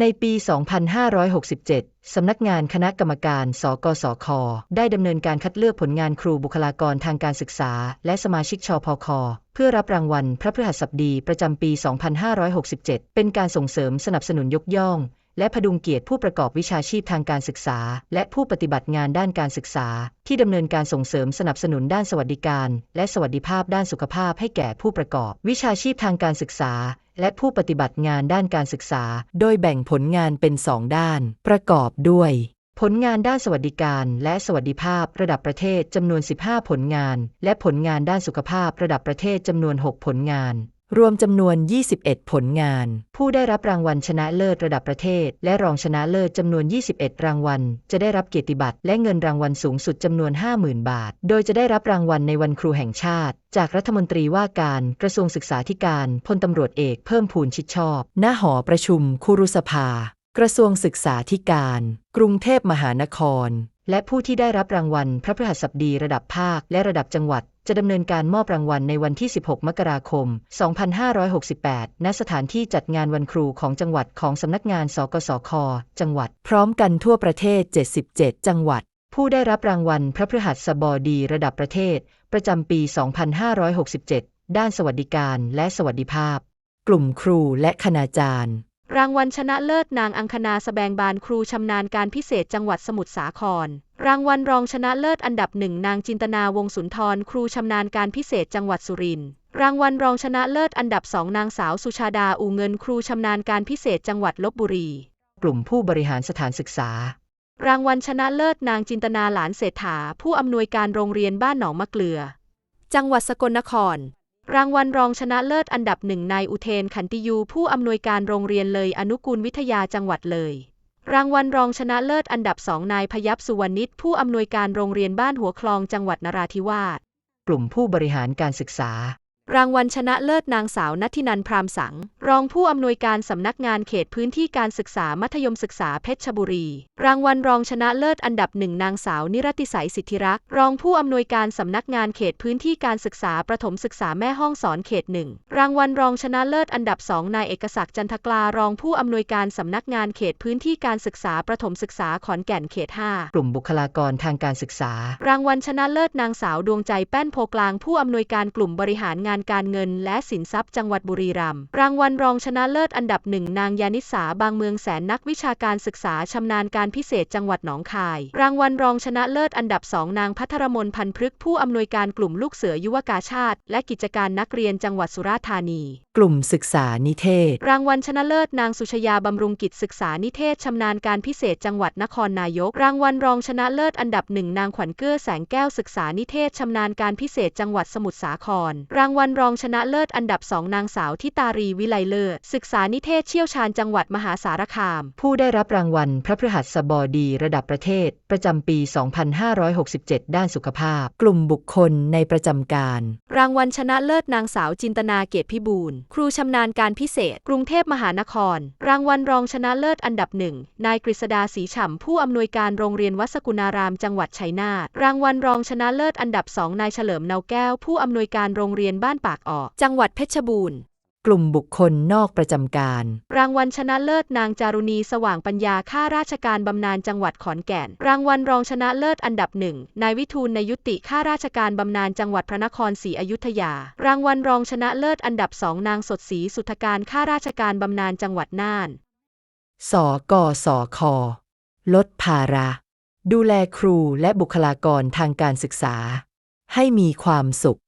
ในปี 2567 สำนักงานคณะกรรมการ สกสค ได้ดำเนินการคัดเลือกผลงานครูบุคลากรทางการศึกษา และสมาชิกชพค เพื่อรับรางวัลพระพฤหัสบดีประจำปี 2567 เป็นการส่งเสริมสนับสนุนยกย่อง และพดุงเกียรติผู้ประกอบวิชาชีพทางการศึกษา และผู้ปฏิบัติงานด้านการศึกษา ที่ดำเนินการส่งเสริมสนับสนุนด้านสวัสดิการ และสวัสดิภาพด้านสุขภาพให้แก่ผู้ประกอบวิชาชีพทางการศึกษา และผู้ปฏิบัติงานด้านการศึกษา โดยแบ่งผลงานเป็น2ด้าน ประกอบด้วยผลงานด้านสวัสดิการและสวัสดิภาพระดับประเทศจำนวน 15 ผลงาน และผลงานด้านสุขภาพระดับประเทศจำนวน 6 ผลงาน รวมจำนวน 21 ผลงาน ผู้ได้รับรางวัลชนะเลิศระดับประเทศ และรองชนะเลิศจำนวน 21 รางวัล จะได้รับเกียรติบัตรและเงินรางวัลสูงสุดจำนวน 50,000 บาท โดยจะได้รับรางวัลในวันครูแห่งชาติ จากรัฐมนตรีว่าการกระทรวงศึกษาธิการพลตำรวจเอกเพิ่มพูนชิดชอบ ณ หอประชุมคุรุสภา กระทรวงศึกษาธิการ กรุงเทพมหานครและผู้ที่ได้รับรางวัลพระพฤหัสบดีระดับภาคและระดับจังหวัด จะดำเนินการมอบรางวัลในวันที่ 16 มกราคม 2568 ณ สถานที่จัดงานวันครูของจังหวัดของสำนักงาน สกสค จังหวัด พร้อมกันทั่วประเทศ 77 จังหวัด ผู้ได้รับรางวัลพระพฤหัสบดีระดับประเทศ ประจำปี 2567 ด้านสวัสดิการและสวัสดิภาพ กลุ่มครูและคณาจารย์ รางวัลชนะเลิศนางอังคณาสแบงบานครูชำนาญการพิเศษจังหวัดสมุทรสาคร รางวัลรองชนะเลิศอันดับหนึ่งนางจินตนาวงศ์สุนทร ครูชำนาญการพิเศษจังหวัดสุรินทร์ รางวัลรองชนะเลิศอันดับสองนางสาวสุชาดาอูเงิน ครูชำนาญการพิเศษจังหวัดลบบุรี กลุ่มผู้บริหารสถานศึกษา รางวัลชนะเลิศนางจินตนาหลานเศรษฐา ผู้อำนวยการโรงเรียนบ้านหนองมะเกลือ จังหวัดสกลนคร รางวัลรองชนะเลิศอันดับหนึ่งนายอุเทนขันติยู ผู้อำนวยการโรงเรียนเลยอนุกูลวิทยาจังหวัดเลย รางวัลรองชนะเลิศอันดับสองนายพยับสุวรรณิชผู้อำนวยการโรงเรียนบ้านหัวคลองจังหวัดนราธิวาส กลุ่มผู้บริหารการศึกษา รางวัลชนะเลิศนางสาวนัทธินันพรามสัง รองผู้อำนวยการสำนักงานเขตพื้นที่การศึกษามัธยมศึกษาเพชรบุรี รางวัลรองชนะเลิศอันดับหนึ่งนางสาวนิรติสัยสิทธิรักษ์รองผู้อำนวยการสำนักงานเขตพื้นที่การศึกษาประถมศึกษาแม่ห้องสอนเขตหนึ่งรางวัลรองชนะเลิศอันดับสองนายเอกศักดิ์จันทกลารองผู้อำนวยการสำนักงานเขตพื้นที่การศึกษาประถมศึกษาขอนแก่นเขตห้ากลุ่มบุคลากรทางการศึกษา รางวัลชนะเลิศนางสาวดวงใจแป้นโพกลางผู้อำนวยการกลุ่มบริหารงานการเงินและสินทรัพย์จังหวัดบุรีรัมย์ รางวัลรองชนะเลิศอันดับหนึ่งนางยานิสาบางเมืองแสนนักวิชาการศึกษาชำนาญการพิเศษจังหวัดหนองคาย รางวัลรองชนะเลิศอันดับสองนางพัทรมนพันพฤกผู้อำนวยการกลุ่มลูกเสือยุวกาชาติ และกิจการนักเรียนจังหวัดสุราษฎร์ธานี กลุ่มศึกษานิเทศ รางวัลชนะเลิศนางสุชยาบำรุงกิจศึกษานิเทศชำนาญการพิเศษจังหวัดนครนายก รางวัลรองชนะเลิศอันดับหนึ่งนางขวัญเกื้อแสงแก้วศึกษานิเทศชำนาญการพิเศษจังหวัดสมุทรสาคร รางวัลรองชนะเลิศอันดับสองนางสาวทิตารีวิไลเลิศศึกษานิเทศเชี่ยวชาญจังหวัดมหาสารคาม ผู้ได้รับรางวัลพระพฤหัสบดีระดับประเทศ ประจำปี 2567 ด้านสุขภาพ กลุ่มบุคคลในประจำการ รางวัลชนะเลิศนางสาวจินตนาเกตพิบูลครูชำนาญการพิเศษ กรุงเทพมหานคร รางวัลรองชนะเลิศอันดับหนึ่งนายกฤษดาศรีฉ่ำผู้อำนวยการโรงเรียนวัดสกุณารามจังหวัดชัยนาทรางวัลรองชนะเลิศอันดับสองนายเฉลิมเนาแก้ว ผู้อำนวยการโรงเรียนบ้านปากออก จังหวัดเพชรบูรณ์กลุ่มบุคคลนอกประจำการ รางวัลชนะเลิศนางจารุณีสว่างปัญญาข้าราชการบำนาญจังหวัดขอนแก่น รางวัลรองชนะเลิศอันดับหนึ่งนายวิทูลในยุติข้าราชการบำนาญจังหวัดพระนครศรีอยุธยา รางวัลรองชนะเลิศอันดับสองนางสดศรีสุทธการข้าราชการบำนาญจังหวัดน่าน สกสค ลดภาระ ดูแลครูและบุคลากรทางการศึกษา ให้มีความสุข